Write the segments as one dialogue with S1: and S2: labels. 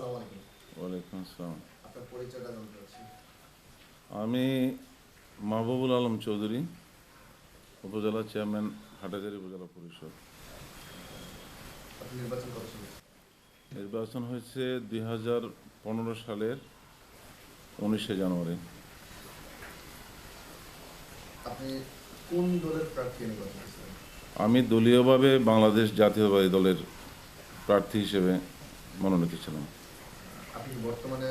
S1: আসসালামু আলাইকুম।
S2: ওয়ালাইকুম আসসালাম।
S1: আপনার পরিচয়টা জানতে চাচ্ছি।
S2: আমি মাহবুবুল আলম চৌধুরী উপজেলা চেয়ারম্যান হাটাজারি উপজেলা পরিষদ।
S1: নির্বাচন কত
S2: নির্বাচন হয়েছে দুই হাজার পনেরো সালের উনিশে জানুয়ারি।
S1: আপনি কোন দলের প্রার্থী
S2: আমি দলীয়ভাবে বাংলাদেশ জাতীয়তাবাদী দলের প্রার্থী হিসেবে মনোনীত ছিলাম।
S1: বর্তমানে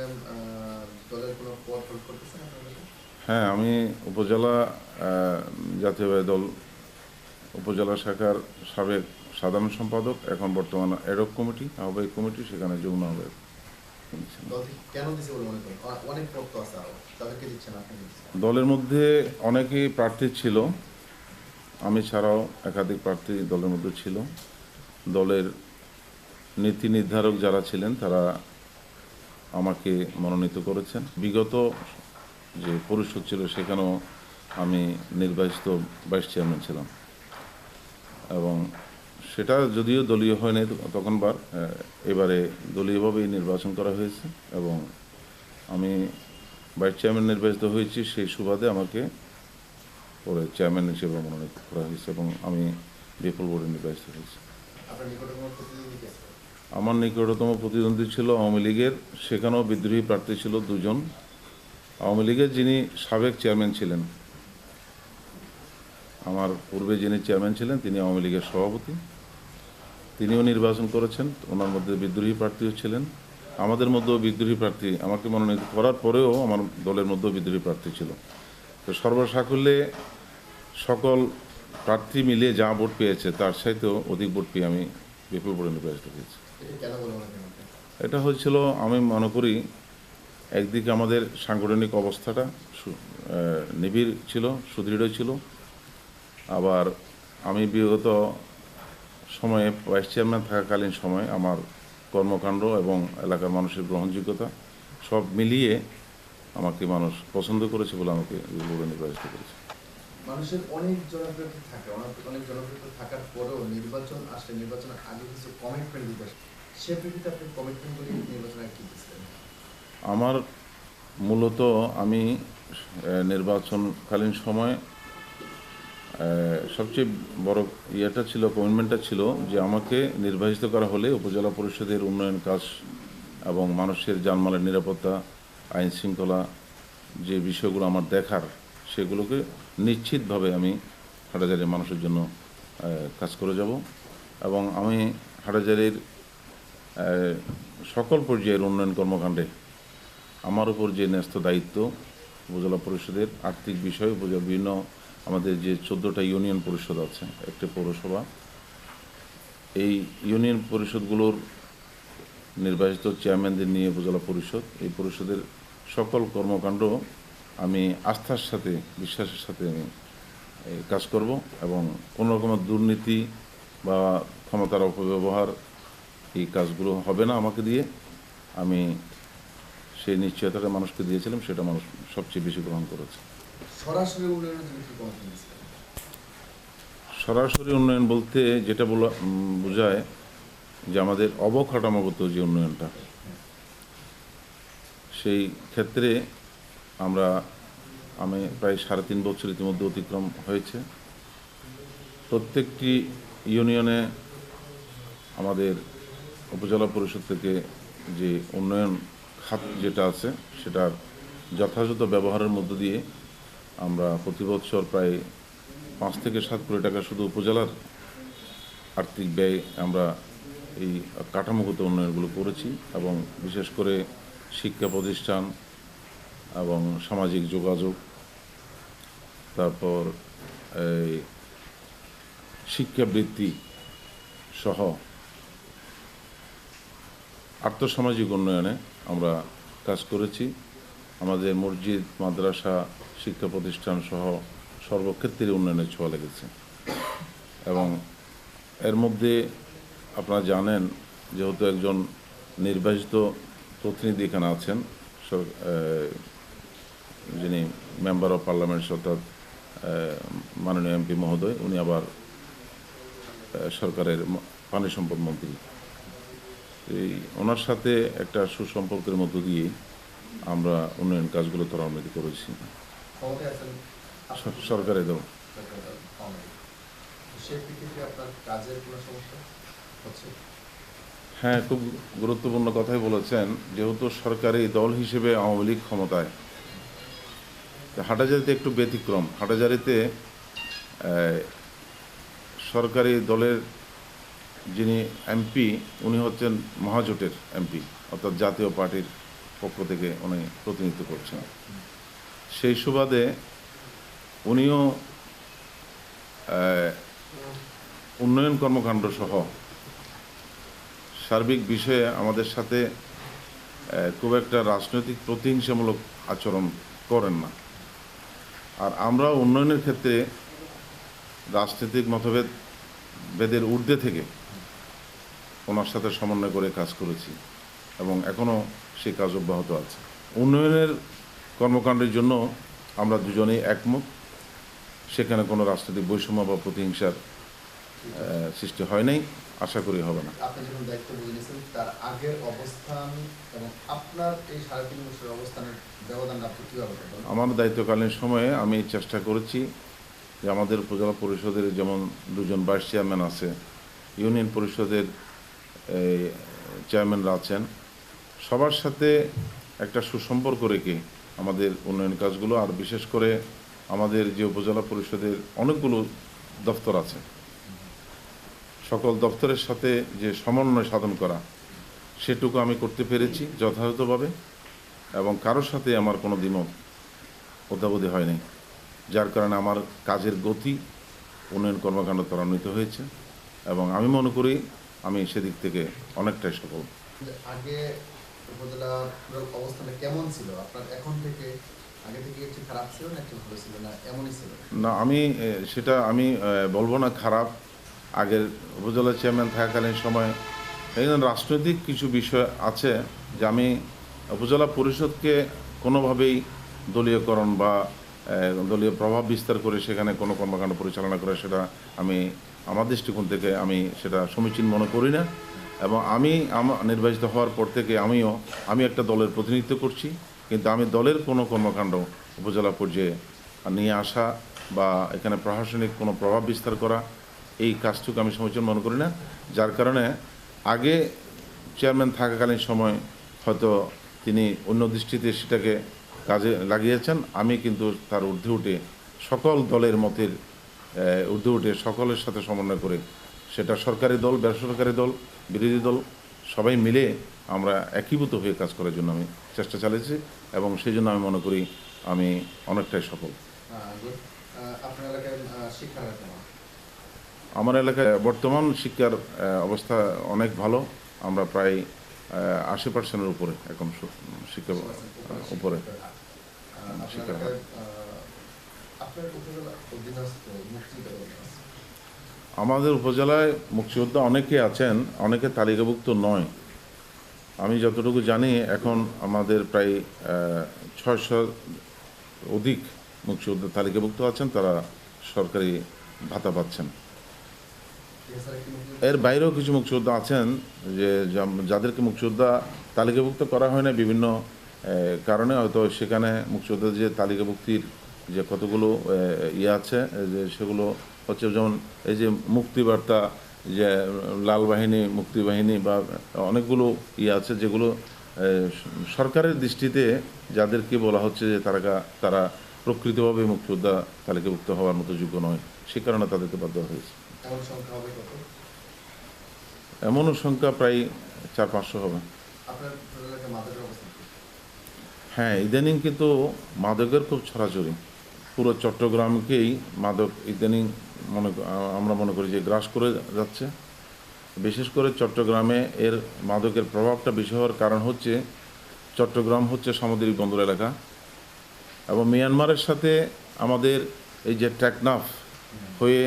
S1: দলের কোনো পদ হোল্ড করতেছেন
S2: হ্যাঁ আমি উপজেলা আহ, জাতীয়বাদী দল উপজেলা শাখার সাবেক সাধারণ সম্পাদক এখন বর্তমান এডক কমিটি আহ্বায়ক কমিটি সেখানে যুগ্ম আহ্বায়ক দলের মধ্যে অনেকেই প্রার্থী ছিল। আমি ছাড়াও একাধিক প্রার্থী দলের মধ্যে ছিল দলের নীতি নির্ধারক যারা ছিলেন তারা আমাকে মনোনীত করেছেন। বিগত যে পরিষদ ছিল সেখানেও আমি নির্বাচিত ভাইস চেয়ারম্যান ছিলাম। এবং সেটা যদিও দলীয় হয়নি তখনবার এবারে দলীয়ভাবেই নির্বাচন করা হয়েছে এবং আমি ভাইস চেয়ারম্যান নির্বাচিত হয়েছি সেই সুবাদে আমাকে পরে চেয়ারম্যান হিসেবে মনোনীত করা হয়েছে এবং আমি বিপুল বোর্ডে নির্বাচিত হয়েছি। আমার নিকটতম প্রতিদ্বন্দ্বী ছিল আওয়ামী লীগের, সেখানেও বিদ্রোহী প্রার্থী ছিল দুজন। আওয়ামী লীগের যিনি সাবেক চেয়ারম্যান ছিলেন, আমার পূর্বে যিনি চেয়ারম্যান ছিলেন, তিনি আওয়ামী লীগের সভাপতি। তিনিও নির্বাচন করেছেন, ওনার মধ্যে বিদ্রোহী প্রার্থীও ছিলেন। আমাদের মধ্যেও বিদ্রোহী প্রার্থী, আমাকে মনোনীত করার পরেও আমার দলের মধ্যেও বিদ্রোহী প্রার্থী ছিল। তো সর্বসাকুল্যে সকল প্রার্থী মিলিয়ে যা ভোট পেয়েছে, তার সাথেও অধিক ভোট পেয়ে আমি বিপুল নির্বাচিত হয়েছি।
S1: এটা
S2: হয়েছিল, আমি মনে করি, একদিকে আমাদের সাংগঠনিক অবস্থাটা নিবিড় ছিল, সুদৃঢ় ছিল। আবার আমি বিগত সময়ে ভাইস চেয়ারম্যান থাকাকালীন সময়ে আমার কর্মকাণ্ড এবং এলাকার মানুষের গ্রহণযোগ্যতা সব মিলিয়ে আমাকে মানুষ পছন্দ করেছে বলে আমাকে নির্বাচিত করেছে।
S1: মানুষের অনেক জনপ্রিয়তা থাকে, অনেক জনপ্রিয়তা থাকার পরেও নির্বাচন আসলে নির্বাচনের আগে কিছু কমিটমেন্ট দিতে। সে প্রেক্ষিতে আপনি কমিটমেন্টগুলি নির্বাচনে কি দিচ্ছিলেন
S2: আমার মূলত আমি নির্বাচনকালীন সময় সবচেয়ে বড় ইয়েটা ছিল কমিটমেন্টটা ছিল যে আমাকে নির্বাচিত করা হলে উপজেলা পরিষদের উন্নয়ন কাজ এবং মানুষের জানমালের নিরাপত্তা আইন শৃঙ্খলা যে বিষয়গুলো আমার দেখার সেগুলোকে নিশ্চিতভাবে আমি হাটাজারির মানুষের জন্য কাজ করে যাব। এবং আমি হাটাজারির সকল পর্যায়ের উন্নয়ন কর্মকাণ্ডে আমার উপর যে ন্যস্ত দায়িত্ব, উপজেলা পরিষদের আর্থিক বিষয়, উপজেলা বিভিন্ন আমাদের যে চোদ্দোটা ইউনিয়ন পরিষদ আছে, একটি পৌরসভা, এই ইউনিয়ন পরিষদগুলোর নির্বাচিত চেয়ারম্যানদের নিয়ে উপজেলা পরিষদ, এই পরিষদের সকল কর্মকাণ্ড আমি আস্থার সাথে বিশ্বাসের সাথে আমি কাজ করব এবং কোনো রকমের দুর্নীতি বা ক্ষমতার অপব্যবহার এই কাজগুলো হবে না আমাকে দিয়ে। আমি সেই নিশ্চয়তাটা মানুষকে দিয়েছিলাম সেটা মানুষ সবচেয়ে বেশি গ্রহণ করেছে।
S1: সরাসরি
S2: সরাসরি উন্নয়ন বলতে যেটা বলা বোঝায় যে আমাদের অবকাঠামোগত যে উন্নয়নটা সেই ক্ষেত্রে আমরা, আমি প্রায় সাড়ে তিন বছর ইতিমধ্যে অতিক্রম হয়েছে। প্রত্যেকটি ইউনিয়নে আমাদের উপজেলা পরিষদ থেকে যে উন্নয়ন খাত যেটা আছে, সেটার যথাযথ ব্যবহারের মধ্য দিয়ে আমরা প্রতি বছর প্রায় পাঁচ থেকে সাত কোটি টাকা শুধু উপজেলার আর্থিক ব্যয় আমরা এই কাঠামোগত উন্নয়নগুলো করেছি এবং বিশেষ করে শিক্ষা প্রতিষ্ঠান এবং সামাজিক যোগাযোগ, তারপর এই শিক্ষাবৃত্তি সহ আর্থসামাজিক উন্নয়নে আমরা কাজ করেছি। আমাদের মসজিদ, মাদ্রাসা, শিক্ষা প্রতিষ্ঠান সহ সর্বক্ষেত্রে উন্নয়নের ছোঁয়া লেগেছে। এবং এর মধ্যে আপনারা জানেন, যেহেতু একজন নির্বাচিত প্রতিনিধি এখানে আছেন যিনি মেম্বার অফ পার্লামেন্ট অর্থাৎ মাননীয় এমপি মহোদয় উনি আবার সরকারের পানি সম্পদ মন্ত্রী। এই ওনার সাথে একটা সুসম্পর্কের মধ্য দিয়ে আমরা উন্নয়ন কাজগুলো ত্বরান্বিত করেছি। সরকারি
S1: সরকারের দল,
S2: হ্যাঁ খুব গুরুত্বপূর্ণ কথাই বলেছেন। যেহেতু সরকারি দল হিসেবে আওয়ামী লীগ ক্ষমতায় হাটাজারিতে একটু ব্যতিক্রম। হাটাজারিতে সরকারি দলের যিনি এমপি, উনি হচ্ছেন মহাজোটের এমপি, অর্থাৎ জাতীয় পার্টির পক্ষ থেকে উনি প্রতিনিধিত্ব করছেন। সেই সুবাদে উনিও উন্নয়ন কর্মকাণ্ড সহ সার্বিক বিষয়ে আমাদের সাথে খুব একটা রাজনৈতিক প্রতিহিংসামূলক আচরণ করেন না। আর আমরা উন্নয়নের ক্ষেত্রে রাজনৈতিক মতভেদ, ভেদের ঊর্ধ্বে থেকে ওনার সাথে সমন্বয় করে কাজ করেছি এবং এখনও সেই কাজ অব্যাহত আছে। উন্নয়নের কর্মকাণ্ডের জন্য আমরা দুজনেই একমত। সেখানে কোনো রাজনৈতিক বৈষম্য বা প্রতিহিংসার সৃষ্টি হয় নাই। আশা করি হবে না।
S1: আপনি যখন দায়িত্ব বুঝে নিয়েছেন তার আগের অবস্থান এবং আপনার এই সাড়ে তিন বছরের অবস্থানের ব্যবধান আপনি কীভাবে
S2: আমার দায়িত্বকালীন সময়ে আমি চেষ্টা করেছি যে আমাদের উপজেলা পরিষদের যেমন দুজন ভাইস চেয়ারম্যান আছে ইউনিয়ন পরিষদের চেয়ারম্যানরা আছেন সবার সাথে একটা সুসম্পর্ক রেখে আমাদের উন্নয়ন কাজগুলো আর বিশেষ করে আমাদের যে উপজেলা পরিষদের অনেকগুলো দপ্তর আছে। সকল দপ্তরের সাথে যে সমন্বয় সাধন করা সেটুকু আমি করতে পেরেছি যথাযথভাবে এবং কারোর সাথে আমার কোনো দ্বিমত অদ্যাবধি হয়নি যার কারণে আমার কাজের গতি উন্নয়ন কর্মকাণ্ড ত্বরান্বিত হয়েছে এবং আমি মনে করি আমি সেদিক থেকে অনেকটাই সফল।
S1: আগে উপজেলার কেমন ছিল? আপনার এখন থেকে না?
S2: আমি সেটা আমি বলব না খারাপ আগের উপজেলা চেয়ারম্যান থাকাকালীন সময়। এখানে রাজনৈতিক কিছু বিষয় আছে যে আমি উপজেলা পরিষদকে কোনোভাবেই দলীয়করণ বা দলীয় প্রভাব বিস্তার করে সেখানে কোনো কর্মকাণ্ড পরিচালনা করে সেটা আমি, আমার দৃষ্টিকোণ থেকে আমি সেটা সমীচীন মনে করি না। এবং আমি আমার নির্বাচিত হওয়ার পর থেকে আমিও, আমি একটা দলের প্রতিনিধিত্ব করছি। কিন্তু আমি দলের কোনো কর্মকাণ্ড উপজেলা পর্যায়ে নিয়ে আসা বা এখানে প্রশাসনিক কোনো প্রভাব বিস্তার করা এই কাজটুকু আমি সমীচীন মনে করি না। যার কারণে আগে চেয়ারম্যান থাকাকালীন সময় হয়তো তিনি অন্য দৃষ্টিতে সেটাকে কাজে লাগিয়েছেন। আমি কিন্তু তার ঊর্ধ্বে উঠে সকল দলের মতের ঊর্ধ্বে উঠে সকলের সাথে সমন্বয় করে সেটা সরকারি দল, বেসরকারি দল, বিরোধী দল সবাই মিলে আমরা একীভূত হয়ে কাজ করার জন্য আমি চেষ্টা চালিয়েছি এবং সেই জন্য আমি মনে করি আমি অনেকটাই সফল।
S1: আপনার এলাকায় কেমন
S2: আমার এলাকায় বর্তমান শিক্ষার অবস্থা অনেক ভালো। আমরা প্রায় আশি পার্সেন্টের উপরে এখন শিক্ষা উপরে।
S1: আছে?
S2: আমাদের উপজেলায় মুক্তিযোদ্ধা অনেকে আছেন, অনেকে তালিকাভুক্ত নয়। আমি যতটুকু জানি, এখন আমাদের প্রায় ছয়শো অধিক মুক্তিযোদ্ধা তালিকাভুক্ত আছেন, তারা সরকারি ভাতা পাচ্ছেন। এর বাইরেও কিছু মুক্তিযোদ্ধা আছেন যে যাদেরকে মুক্তিযোদ্ধা তালিকাভুক্ত করা হয় না বিভিন্ন কারণে হয়তো সেখানে মুক্তিযোদ্ধা যে তালিকাভুক্তির যে কতগুলো ইয়ে আছে যে সেগুলো হচ্ছে যেমন এই যে মুক্তিবার্তা, যে লাল বাহিনী, মুক্তি বাহিনী বা অনেকগুলো ইয়ে আছে যেগুলো সরকারের দৃষ্টিতে যাদেরকে বলা হচ্ছে যে তারা তারা প্রকৃতভাবে মুক্তিযোদ্ধা তালিকাভুক্ত হওয়ার মতো যোগ্য নয়, সে কারণে তাদেরকে বাধ্য হয়েছে।
S1: এমন সংখ্যা হবে কত?
S2: এমনও সংখ্যা প্রায় চার পাঁচশো হবে? হ্যাঁ ইদানিং কিন্তু মাদকের খুব ছড়াছড়ি। পুরো চট্টগ্রামকেই মাদক ইদানিং মনে আমরা মনে করি যে গ্রাস করে যাচ্ছে। বিশেষ করে চট্টগ্রামে এর মাদকের প্রভাবটা বেশি হওয়ার কারণ হচ্ছে চট্টগ্রাম হচ্ছে সামুদ্রিক বন্দর এলাকা এবং মিয়ানমারের সাথে আমাদের এই যে টেকনাফ হয়ে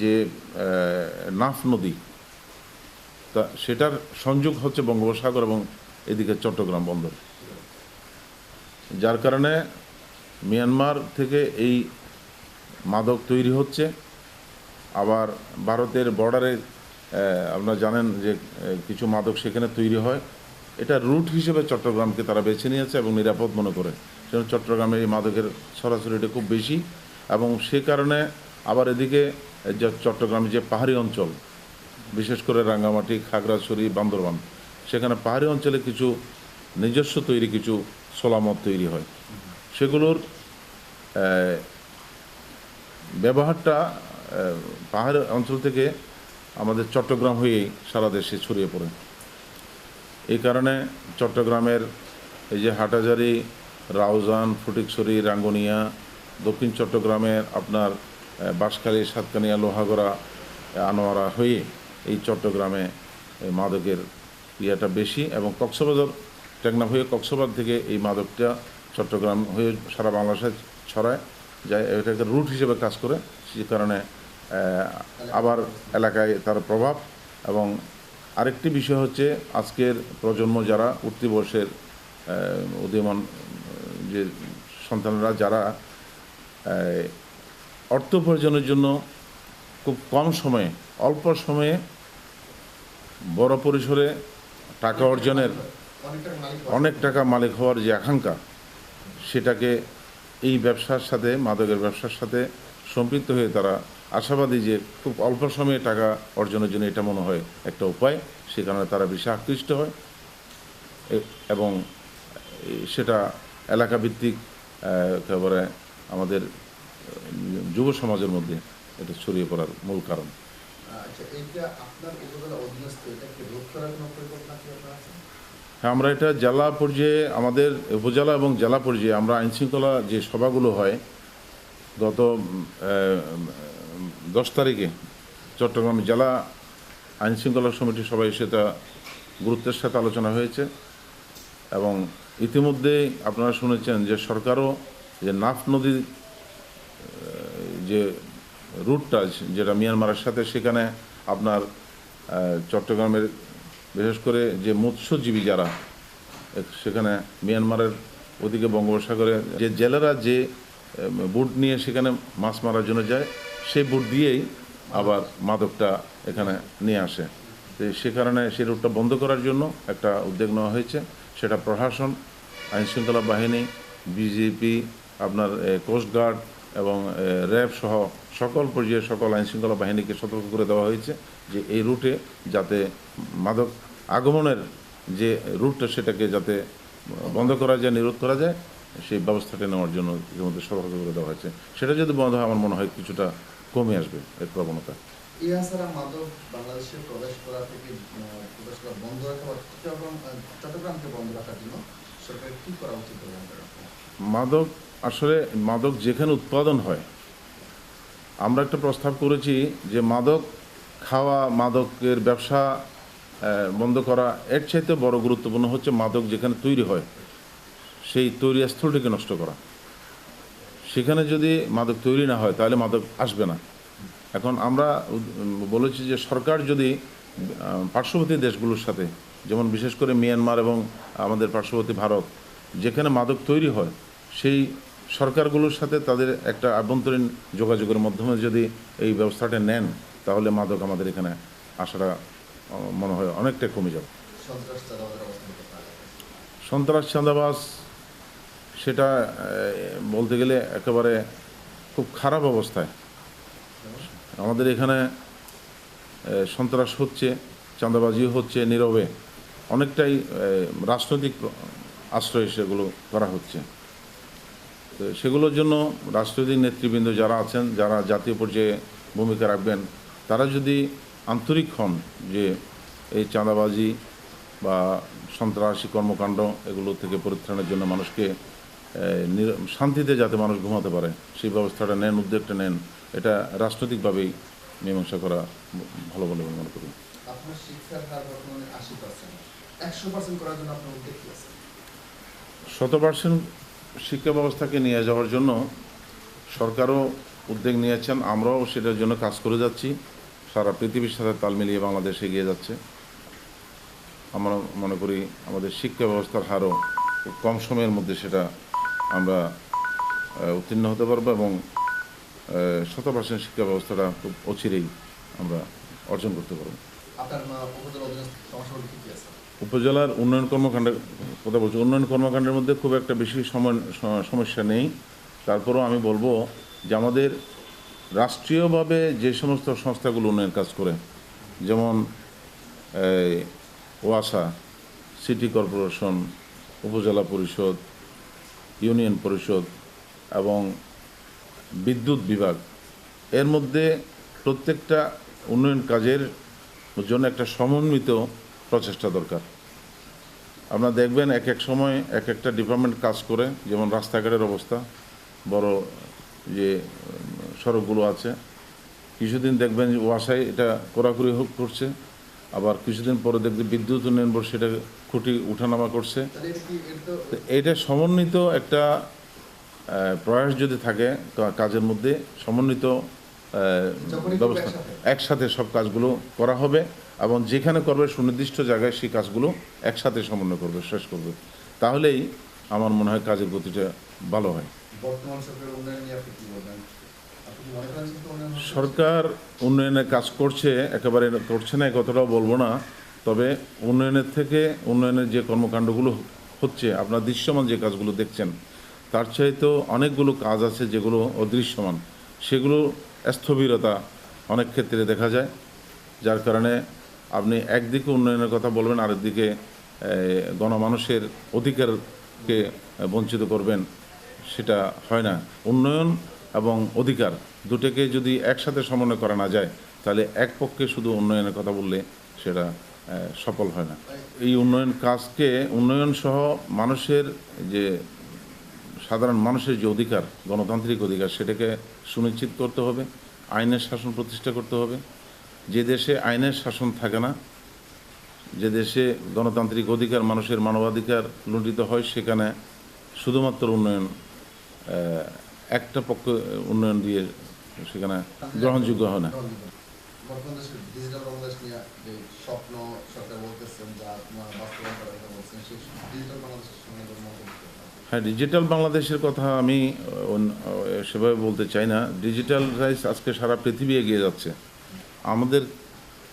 S2: যে নাফ নদী, তা সেটার সংযোগ হচ্ছে বঙ্গোপসাগর এবং এদিকে চট্টগ্রাম বন্দর। যার কারণে মিয়ানমার থেকে এই মাদক তৈরি হচ্ছে। আবার ভারতের বর্ডারে আপনারা জানেন যে কিছু মাদক সেখানে তৈরি হয়। এটা রুট হিসেবে চট্টগ্রামকে তারা বেছে নিয়েছে এবং নিরাপদ মনে করে। সেজন্য চট্টগ্রামের এই মাদকের সরাসরিটা খুব বেশি এবং সে কারণে আবার এদিকে যে চট্টগ্রামের যে পাহাড়ি অঞ্চল, বিশেষ করে রাঙ্গামাটি, খাগড়াছড়ি, বান্দরবান, সেখানে পাহাড়ি অঞ্চলে কিছু নিজস্ব তৈরি, কিছু সোলামদ তৈরি হয়। সেগুলোর ব্যবহারটা পাহাড় অঞ্চল থেকে আমাদের চট্টগ্রাম হয়েই সারা দেশে ছড়িয়ে পড়ে। এই কারণে চট্টগ্রামের এই যে হাটাজারি, রাউজান, ফটিকছড়ি, রাঙ্গুনিয়া, দক্ষিণ চট্টগ্রামের আপনার বাঁশখালী, সাতকানিয়া, লোহাগড়া আনোয়ারা হয়ে এই চট্টগ্রামে মাদকের ইয়েটা বেশি এবং কক্সবাজার, টেকনাফ হয়ে কক্সবাজার থেকে এই মাদকটা চট্টগ্রাম হয়ে সারা বাংলাদেশে ছড়ায়, যায় এটাকে রুট হিসেবে কাজ করে সে কারণে আবার এলাকায় তার প্রভাব এবং আরেকটি বিষয় হচ্ছে আজকের প্রজন্ম যারা উঠতি বর্ষের উদীয়মান, যে সন্তানরা যারা অর্থ উপার্জনের জন্য খুব কম সময়ে, অল্প সময়ে বড় পরিসরে টাকা অর্জনের
S1: অনেক টাকা মালিক
S2: হওয়ার যে আকাঙ্ক্ষা, সেটাকে এই ব্যবসার সাথে, মাদকের ব্যবসার সাথে সম্পৃক্ত হয়ে তারা আশাবাদী যে খুব অল্প সময়ে টাকা অর্জনের জন্য এটা মনে হয় একটা উপায়। সে কারণে তারা বেশি আকৃষ্ট হয়। এবং সেটা এলাকাভিত্তিক একেবারে আমাদের যুব সমাজের মধ্যে এটা ছড়িয়ে পড়ার মূল কারণ।
S1: আচ্ছা
S2: হ্যাঁ আমরা এটা জেলা পর্যায়ে আমাদের উপজেলা এবং জেলা পর্যায়ে আমরা আইনশৃঙ্খলা যে সভাগুলো হয় গত দশ তারিখে চট্টগ্রাম জেলা আইনশৃঙ্খলা সমিতির সভায় সেটা গুরুত্বের সাথে আলোচনা হয়েছে এবং ইতিমধ্যেই আপনারা শুনেছেন যে সরকারও যে নাফ আহ, যে রুটটা যেটা মিয়ানমারের সাথে, সেখানে আপনার চট্টগ্রামের বিশেষ করে যে মৎস্যজীবী যারা, সেখানে মিয়ানমারের ওদিকে বঙ্গোপসাগরে যে জেলেরা যে বুট নিয়ে সেখানে মাছ মারার জন্য যায়, সেই বুট দিয়েই আবার মাদকটা এখানে নিয়ে আসে। সে কারণে সেই রুটটা বন্ধ করার জন্য একটা উদ্যোগ নেওয়া হয়েছে। সেটা প্রশাসন, আইনশৃঙ্খলা বাহিনী, বিজেপি, আপনার কোস্টগার্ড এবং র্যাব সহ সকল পর্যায়ে সকল আইনশৃঙ্খলা বাহিনীকে সতর্ক করে দেওয়া হয়েছে যে এই রুটে যাতে মাদক আগমনের যে রুটটা সেটাকে যাতে বন্ধ করা যায় নিরোধ করা যায় সেই ব্যবস্থাটা নেওয়ার জন্য ইতিমধ্যে সতর্ক করে দেওয়া হয়েছে সেটা যদি বন্ধ হয় আমার মনে হয় কিছুটা কমে আসবে এর প্রবণতা
S1: ইহা মাদক বাংলাদেশে প্রবেশ করা থেকে প্রবেশ করা বন্ধ রাখা বা চট্টগ্রামকে বন্ধ রাখার জন্য সরকারের কি করা উচিত বলে করেন আপনারা?
S2: মাদক আসলে মাদক যেখানে উৎপাদন হয়, আমরা একটা প্রস্তাব করেছি যে মাদক খাওয়া, মাদকের ব্যবসা বন্ধ করা এর চাইতে বড় গুরুত্বপূর্ণ হচ্ছে মাদক যেখানে তৈরি হয়, সেই তৈরি স্থলটিকে নষ্ট করা। সেখানে যদি মাদক তৈরি না হয়, তাহলে মাদক আসবে না। এখন আমরা বলেছি যে সরকার যদি পার্শ্ববর্তী দেশগুলোর সাথে, যেমন বিশেষ করে মিয়ানমার এবং আমাদের পার্শ্ববর্তী ভারত, যেখানে মাদক তৈরি হয়, সেই সরকারগুলোর সাথে তাদের একটা আভ্যন্তরীণ যোগাযোগের মাধ্যমে যদি এই ব্যবস্থাটা নেন, তাহলে মাদক আমাদের এখানে আসাটা মনে হয় অনেকটা কমে যাবে।
S1: সন্ত্রাস
S2: চাঁদাবাজ, সেটা বলতে গেলে একেবারে খুব খারাপ অবস্থায়। আমাদের এখানে সন্ত্রাস হচ্ছে, চাঁদাবাজি হচ্ছে, নীরবে। অনেকটাই রাজনৈতিক আশ্রয় সেগুলো করা হচ্ছে। তো সেগুলোর জন্য রাজনৈতিক নেতৃবৃন্দ যারা আছেন যারা জাতীয় পর্যায়ে ভূমিকা রাখবেন তারা যদি আন্তরিক হন যে এই চাঁদাবাজি বা সন্ত্রাসী কর্মকাণ্ড এগুলো থেকে পরিত্রাণের জন্য মানুষকে নির- শান্তিতে যাতে মানুষ ঘুমাতে পারে সেই ব্যবস্থাটা নেন উদ্যোগটা নেন এটা রাজনৈতিকভাবেই মীমাংসা করা ভালো বলে আমি মনে করি। শত পার্সেন্ট শিক্ষা ব্যবস্থাকে নিয়ে যাওয়ার জন্য সরকারও উদ্যোগ নিয়েছেন। আমরাও সেটার জন্য কাজ করে যাচ্ছি। সারা পৃথিবীর সাথে তাল মিলিয়ে বাংলাদেশ এগিয়ে যাচ্ছে। আমরা মনে করি আমাদের শিক্ষা ব্যবস্থার হারও খুব কম সময়ের মধ্যে সেটা আমরা উত্তীর্ণ হতে পারব এবং শত পার্সেন্ট শিক্ষা ব্যবস্থাটা খুব অচিরেই আমরা অর্জন করতে পারব। উপজেলার উন্নয়ন কর্মকাণ্ডের কথা বলছি, উন্নয়ন কর্মকাণ্ডের মধ্যে খুব একটা বেশি সমস্যা নেই। তারপরেও আমি বলব যে আমাদের রাষ্ট্রীয়ভাবে যে সমস্ত সংস্থাগুলো উন্নয়ন কাজ করে, যেমন ওয়াসা, সিটি কর্পোরেশন, উপজেলা পরিষদ, ইউনিয়ন পরিষদ এবং বিদ্যুৎ বিভাগ, এর মধ্যে প্রত্যেকটা উন্নয়ন কাজের জন্য একটা সমন্বিত প্রচেষ্টা দরকার। আপনারা দেখবেন এক এক সময় এক একটা ডিপার্টমেন্ট কাজ করে যেমন রাস্তাঘাটের অবস্থা বড় যে সড়কগুলো আছে। কিছুদিন দেখবেন যে ওয়াসায় এটা কড়াকড়ি হোক করছে আবার কিছুদিন পরে দেখবেন বিদ্যুৎ উন্নয়ন বোর্ড সেটা খুঁটি উঠানামা করছে।
S1: এটা
S2: সমন্বিত একটা প্রয়াস যদি থাকে কাজের মধ্যে সমন্বিত ব্যবস্থা।
S1: একসাথে
S2: সব কাজগুলো করা হবে। এবং যেখানে করবে সুনির্দিষ্ট জায়গায় সেই কাজগুলো একসাথে সমন্বয় করবে শেষ করবে। তাহলেই আমার মনে হয় কাজের গতিটা ভালো হয়? সরকার উন্নয়নের কাজ করছে একেবারে করছে না এ কথাটাও বলব না। তবে উন্নয়নের থেকে উন্নয়নের যে কর্মকাণ্ডগুলো হচ্ছে আপনার দৃশ্যমান যে কাজগুলো দেখছেন তার চাইতেও অনেকগুলো কাজ আছে যেগুলো অদৃশ্যমান। সেগুলো স্থবিরতা অনেক ক্ষেত্রে দেখা যায় যার কারণে আপনি একদিকে উন্নয়নের কথা বলবেন, আরেকদিকে গণমানুষের অধিকারকে বঞ্চিত করবেন, সেটা হয় না। উন্নয়ন এবং অধিকার দুটোকে যদি একসাথে সমন্বয় করা না যায়, তাহলে এক পক্ষে শুধু উন্নয়নের কথা বললে সেটা সফল হয় না। এই উন্নয়ন কাজকে, উন্নয়ন সহ মানুষের যে, সাধারণ মানুষের যে অধিকার, গণতান্ত্রিক অধিকার, সেটাকে সুনিশ্চিত করতে হবে, আইনের শাসন প্রতিষ্ঠা করতে হবে যে দেশে আইনের শাসন থাকে না, যে দেশে গণতান্ত্রিক অধিকার, মানুষের মানবাধিকার লুণ্ঠিত হয়, সেখানে শুধুমাত্র উন্নয়ন একটা পক্ষ উন্নয়ন দিয়ে সেখানে গ্রহণযোগ্য হয় না? হ্যাঁ ডিজিটাল বাংলাদেশের কথা আমি সেভাবে বলতে চাই না ডিজিটাল রাইস আজকে সারা পৃথিবী এগিয়ে যাচ্ছে আমাদের,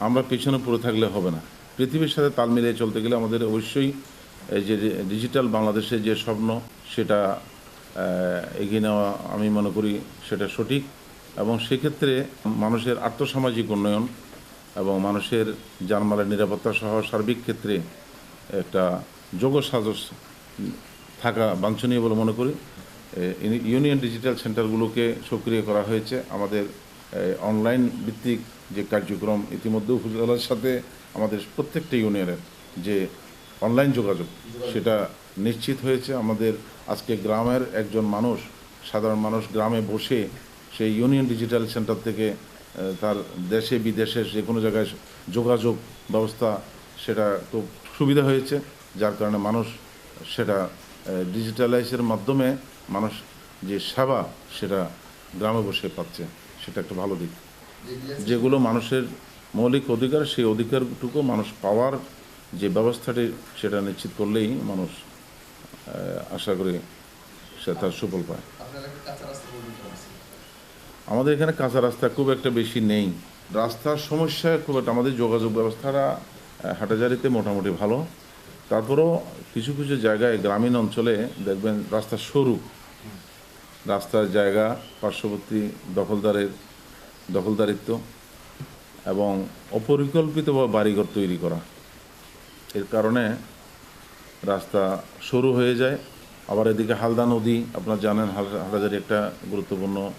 S2: আমরা পেছনে পড়ে থাকলে হবে না। পৃথিবীর সাথে তাল মিলিয়ে চলতে গেলে আমাদের অবশ্যই এই যে ডিজিটাল বাংলাদেশের যে স্বপ্ন, সেটা এগিয়ে নেওয়া আমি মনে করি সেটা সঠিক। এবং সেক্ষেত্রে মানুষের আর্থসামাজিক উন্নয়ন এবং মানুষের জানমালের নিরাপত্তা সহ সার্বিক ক্ষেত্রে একটা যোগ সাজস থাকা বাঞ্ছনীয় বলে মনে করি। ইউনিয়ন ডিজিটাল সেন্টারগুলোকে সক্রিয় করা হয়েছে। আমাদের অনলাইন ভিত্তিক যে কার্যক্রম ইতিমধ্যে উপজেলার সাথে আমাদের প্রত্যেকটা ইউনিয়নের যে অনলাইন যোগাযোগ সেটা নিশ্চিত হয়েছে। আমাদের আজকে গ্রামের একজন মানুষ সাধারণ মানুষ গ্রামে বসে সেই ইউনিয়ন ডিজিটাল সেন্টার থেকে তার দেশে বিদেশে যে কোনো জায়গায় যোগাযোগ ব্যবস্থা সেটা খুব সুবিধা হয়েছে। যার কারণে মানুষ সেটা ডিজিটালাইজের মাধ্যমে মানুষ যে সেবা সেটা গ্রামে বসে পাচ্ছে। সেটা একটা ভালো দিক। যেগুলো মানুষের মৌলিক অধিকার সেই অধিকারটুকু মানুষ পাওয়ার যে ব্যবস্থাটি সেটা নিশ্চিত করলেই মানুষ আশা করি সে তার সুফল পায়। আমাদের এখানে কাঁচা রাস্তা খুব একটা বেশি নেই। রাস্তার সমস্যা খুব একটা আমাদের যোগাযোগ ব্যবস্থাটা হাটাজারিতে মোটামুটি ভালো। তারপরেও কিছু কিছু জায়গায় গ্রামীণ অঞ্চলে দেখবেন রাস্তা সরু। রাস্তার জায়গা, পার্শ্ববর্তী দখলদারের দখলদারিত্ব এবং অপরিকল্পিতভাবে বাড়িঘর তৈরি করা। এর কারণে রাস্তা সরু হয়ে যায়। আবার এদিকে হালদা নদী, আপনারা জানেন হাল- হালদাজারি একটা গুরুত্বপূর্ণ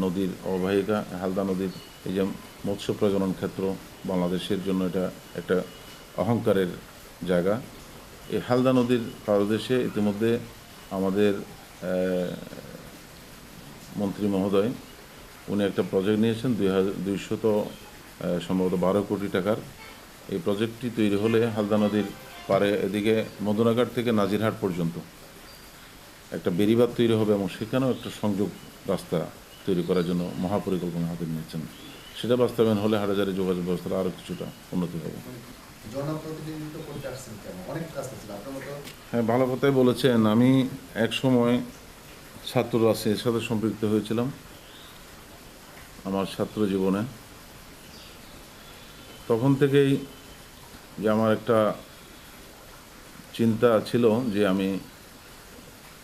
S2: নদীর অববাহিকা। হালদা নদীর এই যে মৎস্য প্রজনন ক্ষেত্র বাংলাদেশের জন্য এটা একটা অহংকারের জায়গা। এই হালদা নদীর পাদদেশে ইতিমধ্যে আমাদের মন্ত্রী মহোদয়, উনি একটা প্রজেক্ট নিয়েছেন, দুই হাজার দুইশত সম্ভবত বারো কোটি টাকার। এই প্রজেক্টটি তৈরি হলে হালদা নদীর পারে এদিকে মদনাঘাট থেকে নাজিরহাট পর্যন্ত একটা বেরিবাদ তৈরি হবে এবং সেখানেও একটা সংযোগ রাস্তা তৈরি করার জন্য মহাপরিকল্পনা হাতে নিয়েছেন। সেটা বাস্তবায়ন হলে হাটাজারি যোগাযোগ ব্যবস্থাটা আরও কিছুটা উন্নতি হবে। হ্যাঁ ভালো কথাই বলেছেন। আমি এক সময় ছাত্র রাজনীতির সাথে সম্পৃক্ত হয়েছিলাম আমার ছাত্র জীবনে। তখন থেকেই যে আমার একটা চিন্তা ছিল যে আমি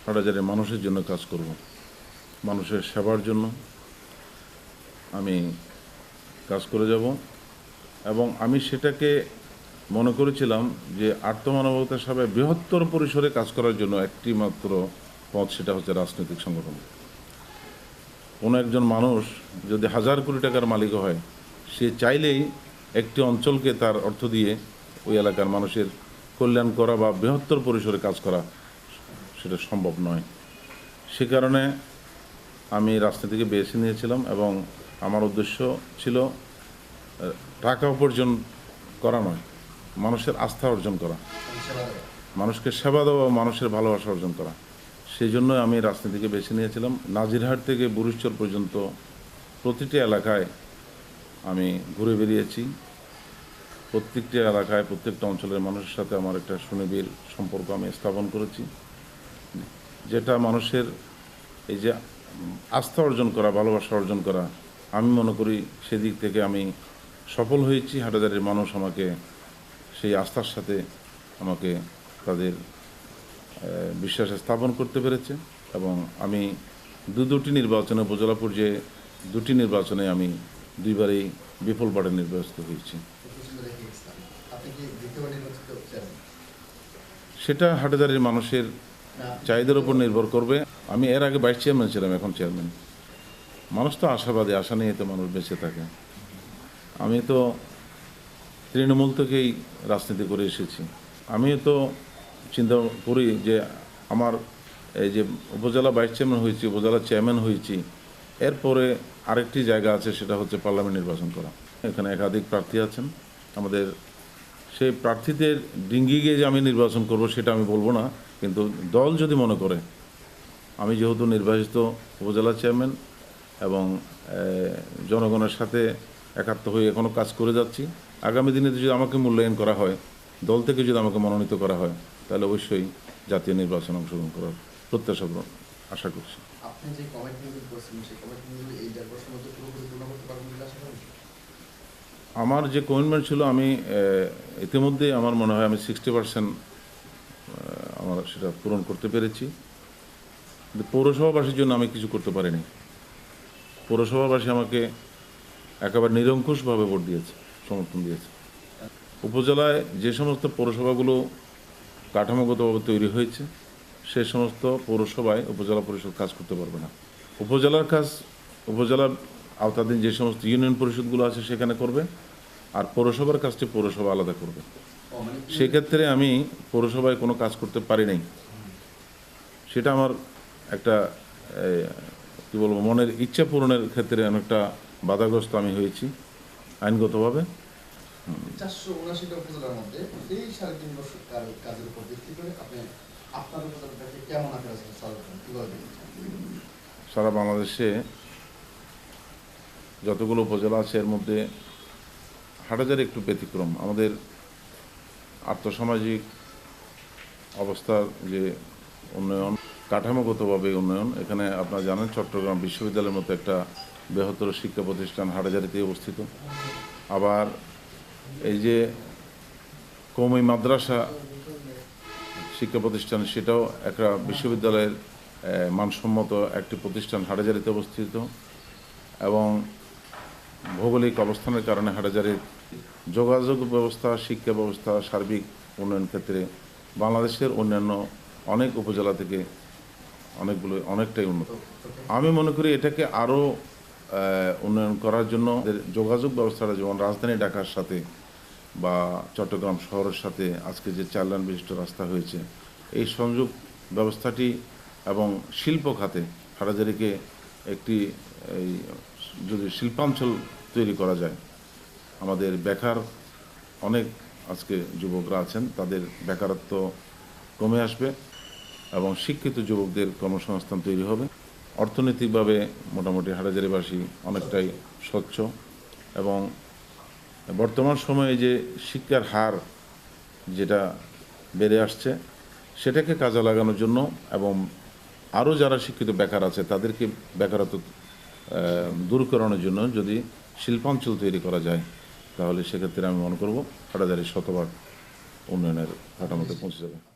S2: হাটাজারের মানুষের জন্য কাজ করব, মানুষের সেবার জন্য আমি কাজ করে যাব এবং আমি সেটাকে মনে করেছিলাম যে আত্মমানবতা সভায় বৃহত্তর পরিসরে কাজ করার জন্য একটি মাত্র পথ সেটা হচ্ছে রাজনৈতিক সংগঠন। কোনো একজন মানুষ যদি হাজার কোটি টাকার মালিক হয়, সে চাইলেই একটি অঞ্চলকে তার অর্থ দিয়ে ওই এলাকার মানুষের কল্যাণ করা বা বৃহত্তর পরিসরে কাজ করা সেটা সম্ভব নয়। সে কারণে আমি রাজনীতিকে বেছে নিয়েছিলাম এবং আমার উদ্দেশ্য ছিল টাকা উপার্জন করা নয়। মানুষের আস্থা অর্জন করা। মানুষকে সেবা দেওয়া মানুষের ভালোবাসা অর্জন করা। সেই জন্য আমি রাজনীতিকে বেছে নিয়েছিলাম। নাজিরহাট থেকে বুরুশ্বর পর্যন্ত প্রতিটি এলাকায় আমি ঘুরে বেরিয়েছি প্রত্যেকটি এলাকায়, প্রত্যেকটা অঞ্চলের মানুষের সাথে আমার একটা সুনিবিড় সম্পর্ক আমি স্থাপন করেছি। যেটা মানুষের এই যে আস্থা অর্জন করা, ভালোবাসা অর্জন করা, আমি মনে করি সেদিক থেকে আমি সফল হয়েছি। হাটাজারির মানুষ আমাকে সেই আস্থার সাথে আমাকে তাদের বিশ্বাস স্থাপন করতে পেরেছে এবং আমি দু দুটি নির্বাচনে, উপজেলা পর্যায়ে দুটি নির্বাচনে আমি দুইবারই বিপুল পাড়ে নির্বাচিত হয়েছি। সেটা হাটাজারির মানুষের চাহিদার উপর নির্ভর করবে। আমি এর আগে ভাইস চেয়ারম্যান ছিলাম, এখন চেয়ারম্যান। মানুষ তো আশাবাদী, আশা নিয়ে তো মানুষ বেঁচে থাকে। আমি তো তৃণমূল থেকেই রাজনীতি করে এসেছি। আমি তো চিন্তা করি যে আমার এই যে উপজেলা ভাইস চেয়ারম্যান হয়েছি, উপজেলা চেয়ারম্যান হয়েছি, এরপরে আরেকটি জায়গা আছে, সেটা হচ্ছে পার্লামেন্ট নির্বাচন করা। এখানে একাধিক প্রার্থী আছেন। আমাদের সেই প্রার্থীদের ডিঙ্গি গিয়ে যে আমি নির্বাচন করব, সেটা আমি বলব না, কিন্তু দল যদি মনে করে, আমি যেহেতু নির্বাচিত উপজেলা চেয়ারম্যান এবং জনগণের সাথে একাত্ম হয়ে এখনও কাজ করে যাচ্ছি আগামী দিনে যদি আমাকে মূল্যায়ন করা হয় দল থেকে যদি আমাকে মনোনীত করা হয় তাহলে অবশ্যই জাতীয় নির্বাচন অংশগ্রহণ করার প্রত্যাশা গ্রহণ- আশা করছি। আমার যে কমিটমেন্ট ছিল আমি ইতিমধ্যে আমার মনে হয় আমি সিক্সটি পার্সেন্ট আমার সেটা পূরণ করতে পেরেছি। পৌরসভাবাসীর জন্য আমি কিছু করতে পারিনি। পৌরসভাবাসী আমাকে একেবারে নিরঙ্কুশভাবে ভোট দিয়েছে। সমর্থন দিয়েছে। উপজেলায় যে সমস্ত পৌরসভাগুলো কাঠামোগতভাবে তৈরি হয়েছে, সে সমস্ত পৌরসভায় উপজেলা পরিষদ কাজ করতে পারবে না। উপজেলার কাজ, উপজেলার আওতাধীন যে সমস্ত ইউনিয়ন পরিষদগুলো আছে সেখানে করবে, আর পৌরসভার কাজটি পৌরসভা আলাদা করবে। সেক্ষেত্রে আমি পৌরসভায় কোনো কাজ করতে পারি নাই। সেটা আমার একটা কি বলব, মনের ইচ্ছা পূরণের ক্ষেত্রে অনেকটা বাধাগ্রস্ত আমি হয়েছি আইনগতভাবে।
S1: চারশো উপজেলার মধ্যে, এই সাড়ে তিন বছর কাজের উপর ভিত্তি করে আপনি আপনার উপজেলাটাকে কেমন
S2: সারা বাংলাদেশে যতগুলো উপজেলা আছে, এর মধ্যে হাটাজার একটু ব্যতিক্রম। আমাদের আর্থসামাজিক অবস্থার যে উন্নয়ন, কাঠামোগতভাবে উন্নয়ন, এখানে আপনারা জানেন চট্টগ্রাম বিশ্ববিদ্যালয়ের মতো একটা বৃহত্তর শিক্ষা প্রতিষ্ঠান হাটাজারিতে অবস্থিত। আবার এই যে কৌমি মাদ্রাসা শিক্ষা প্রতিষ্ঠান, সেটাও একটা বিশ্ববিদ্যালয়ের মানসম্মত একটি প্রতিষ্ঠান হাটাজারিতে অবস্থিত এবং ভৌগোলিক অবস্থানের কারণে হাটাজারির যোগাযোগ ব্যবস্থা, শিক্ষা ব্যবস্থা, সার্বিক উন্নয়ন ক্ষেত্রে বাংলাদেশের অন্যান্য অনেক উপজেলা থেকে অনেকগুলো, অনেকটাই উন্নত। আমি মনে করি এটাকে আরও উন্নয়ন করার জন্য যোগাযোগ ব্যবস্থাটা যেমন রাজধানী ঢাকার সাথে বা চট্টগ্রাম শহরের সাথে আজকে যে চার লাইন বিশিষ্ট রাস্তা হয়েছে, এই সংযোগ ব্যবস্থাটি এবং শিল্প খাতে হাটাজারিকে একটি, এই, যদি শিল্পাঞ্চল তৈরি করা যায়, আমাদের বেকার অনেক আজকে যুবকরা আছেন, তাদের বেকারত্ব কমে আসবে এবং শিক্ষিত যুবকদের কর্মসংস্থান তৈরি হবে। অর্থনৈতিকভাবে মোটামুটি হাটাজারিবাসী অনেকটাই স্বচ্ছ এবং বর্তমান সময়ে যে শিক্ষার হার যেটা বেড়ে আসছে, সেটাকে কাজে লাগানোর জন্য এবং আরও যারা শিক্ষিত বেকার আছে তাদেরকে বেকারত্ব দূর করানোর জন্য যদি শিল্পাঞ্চল তৈরি করা যায়, তাহলে সেক্ষেত্রে আমি মনে করব হাটাজারি শতভাগ উন্নয়নের কাঠামোতে পৌঁছে যাবে।